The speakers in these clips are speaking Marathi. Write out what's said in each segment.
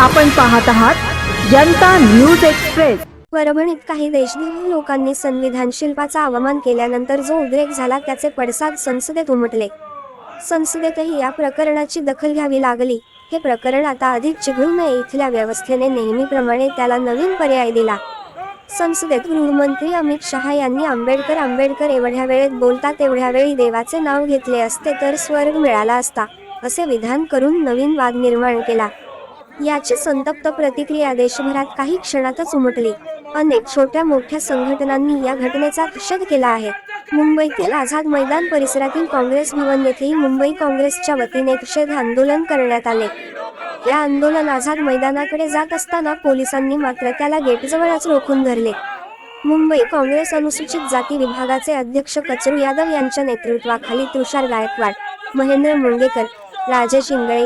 आपण पाहत आहात जनता न्यूज एक्सप्रेस. परभणीत काही देशद्रोही लोकांनी संविधान शिल्पाचा अवमान केल्यानंतर जो उद्रेक झाला त्याचे पडसाद संसदेत उमटले. संसदेतही या प्रकरणाची दखल घ्यावी लागली. हे प्रकरण आता अधिक चिघळू नये इथल्या व्यवस्थेने नेहमीप्रमाणे त्याला नवीन पर्याय दिला. संसदेत गृहमंत्री अमित शहा यांनी आंबेडकर आंबेडकर एवढ्या वेळेत बोलता तेवढ्या वेळी देवाचे नाव घेतले असते तर स्वर्ग मिळाला असता असे विधान करून नवीन वाद निर्माण केला. याची संतप्त प्रतिक्रिया देशभरात काही क्षणातच उमटली. अनेक छोट्या मोठ्या संघटनांनी या घटनेचा निषेध केला आहे. मुंबईतील आझाद मैदान परिसरातील काँग्रेस भवन येथेही मुंबई काँग्रेसच्या वतीने निषेध आंदोलन करण्यात आले. या आंदोलन आझाद मैदानाकडे जात असताना पोलिसांनी मात्र त्याला गेटजवळच रोखून धरले. मुंबई काँग्रेस अनुसूचित जाती विभागाचे अध्यक्ष कचरू यादव यांच्या नेतृत्वाखाली तुषार गायकवाड महेंद्र मुंगेकर राजेश इंगळे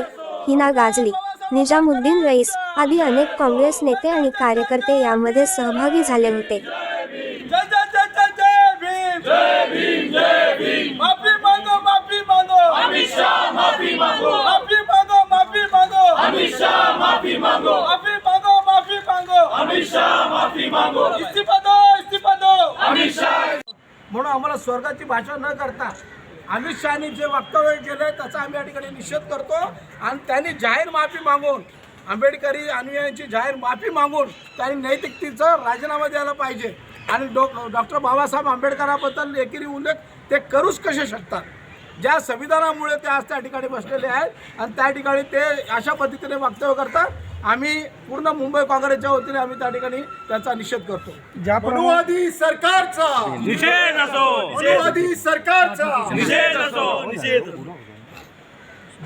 हिना गाजली. निजामुद्दीन रईस आदी अनेक काँग्रेस नेते आणि कार्यकर्ते यामध्ये सहभागी झाले होते. म्हणून आम्हाला स्वर्गाची भाषा न करता अमित शहानी जे वक्तव्य केलं त्याचा आम्ही या ठिकाणी निषेध करतो. आणि त्यांनी जाहीर माफी मागून आंबेडकरी अनुयायांची जाहीर माफी मागून त्यांनी नैतिकतेचा राजीनामा द्यायला पाहिजे. आणि डॉ डॉक्टर बाबासाहेब आंबेडकराबद्दल एकेरी उल्लेख ते करूच कसे शकतात? ज्या संविधानामुळे ते आज त्या ठिकाणी बसलेले आहेत आणि त्या ठिकाणी ते अशा पद्धतीने वक्तव्य करतात. आम्ही पूर्ण मुंबई काँग्रेसच्या वतीने आम्ही त्या ठिकाणी त्याचा निषेध करतो. मनुवादी सरकारचा. निषेध असो. मनुवादी सरकारचा. निषेध असो. निषेध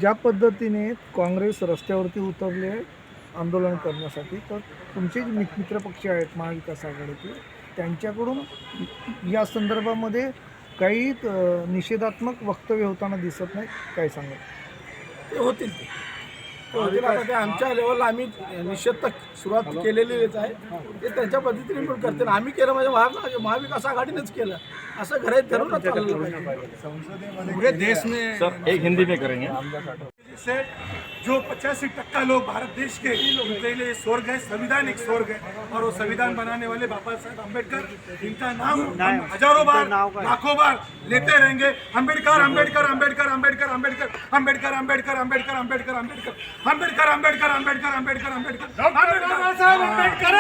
ज्या पद्धतीने काँग्रेस रस्त्यावरती उतरले आंदोलन करण्यासाठी तर तुमचे जे मित- मित्रपक्ष आहेत महाविकास आघाडीचे त्यांच्याकडून या संदर्भामध्ये काही निषेधात्मक वक्तव्य होताना दिसत नाही काय सांगा ते होतील ते. आता ते आमच्या लेवलला आम्ही निषेध तर सुरुवात केलेलीच आहे. ते त्यांच्या पद्धतीने पण करतील. आम्ही केलं म्हणजे महा महाविकास आघाडीनेच केलं. असं घरात धरूनच चाललं पाहिजे. पूरे देश में सर एक हिंदी में करेंगे. जो पचासी टक्का लोग भारत देश के उनके लिए स्वर्ग है संविधान एक स्वर्ग है और वो संविधान बनाने वाले बाबा साहेब अंबेडकर इनका नाम हम हज़ारों बार लाखों बार लेते रहेंगे अंबेडकर अंबेडकर अंबेडकर अंबेडकर अंबेडकर अंबेडकर अंबेडकर अंबेडकर अंबेडकर अंबेडकर अंबेडकर अंबेडकर अंबेडकर अंबेडकर अंबेडकर डॉक्टर बाबासाहेब अंबेडकर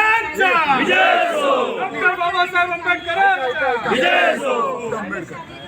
डॉक्टर बाबासाहेब आंबेडकरांचा सोनिया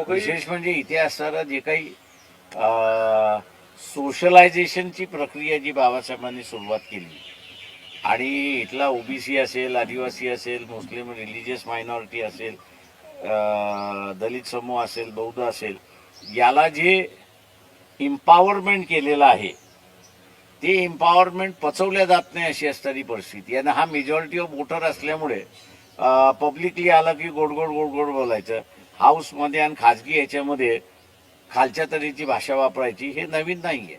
विशेष म्हणजे इथे असणारं जे काही सोशलायझेशनची प्रक्रिया जी बाबासाहेबांनी सुरुवात केली. आणि इथला ओबीसी असेल आदिवासी असेल मुस्लिम रिलिजियस मायनॉरिटी असेल दलित समूह असेल बौद्ध असेल याला जे इम्पॉवरमेंट केलेलं आहे ते इम्पॉवरमेंट पचवल्या जात नाही अशी असणारी परिस्थिती. आणि हा मेजॉरिटी ऑफ वोटर असल्यामुळे पब्लिकली आला की गोड गोड गोड गोड बोलायचं. हाऊसमध्ये आणि खाजगी याच्यामध्ये खालच्या तऱ्हेची भाषा वापरायची हे नवीन नाहीये.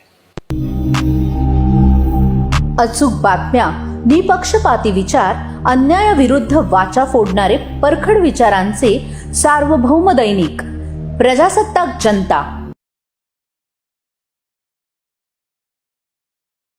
अचूक बातम्या निपक्षपाती विचार अन्यायाविरुद्ध वाचा फोडणारे परखड विचारांचे सार्वभौम दैनिक प्रजासत्ताक जनता.